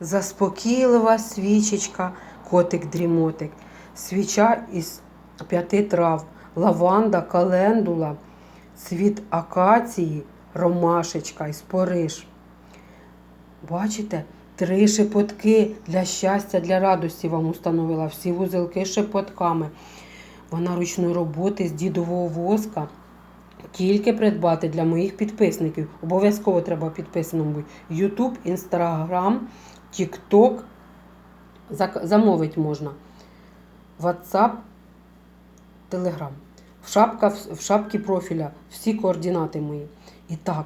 Заспокійлива свічечка, котик-дрімотик, свіча із п'яти трав, лаванда, календула, цвіт акації, ромашечка і спориш. Бачите, три шепотки для щастя, для радості вам установила. Всі вузелки шепотками. Вона ручної роботи з дідового воска. Тільки придбати для моїх підписників. Обов'язково треба підписаним бути. YouTube, Instagram, TikTok. Замовити можна. WhatsApp, Telegram. В, шапка, в шапці профіля всі координати мої. І так,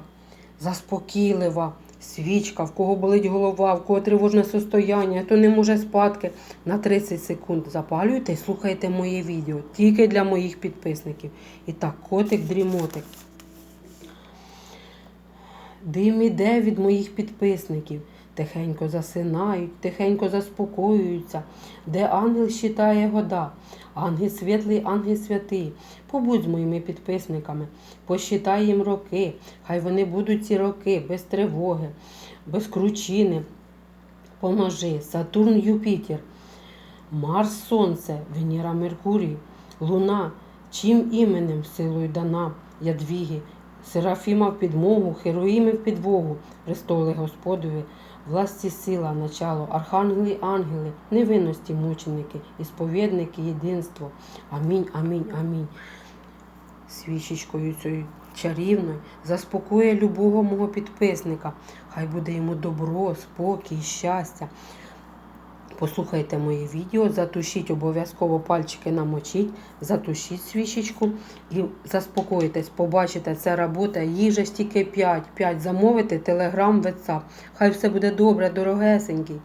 заспокійлива свічка, в кого болить голова, в кого тривожне состояння, хто не може спадки. На 30 секунд запалюйте і слухайте моє відео. Тільки для моїх підписників. І так, котик-дрімотик. Дим іде від моїх підписників. Тихенько засинають, тихенько заспокоюються, де ангел щитає года. Ангел світлий, ангел святий. Побудь з моїми підписниками, посчитай їм роки. Хай вони будуть ці роки без тривоги, без кручини. Поможи, Сатурн, Юпітер, Марс, Сонце, Венера, Меркурій, Луна, чим іменем силою дана, Ядвіги, Серафіма в підмогу, Хероїми в підвогу, престоли Господові, власті сила, начало, архангели, ангели, невинності мученики, і сповідники, єдинство. Амінь, амінь, амінь. Свічечкою цією чарівною заспокоює любого мого підписника. Хай буде йому добро, спокій, щастя. Послухайте моє відео, затушіть обов'язково пальчики намочіть, затушіть свічечку і заспокойтесь, побачите, це робота, їжа стільки тільки 5, 5 замовити, телеграм, WhatsApp. Хай все буде добре, дорогесенький.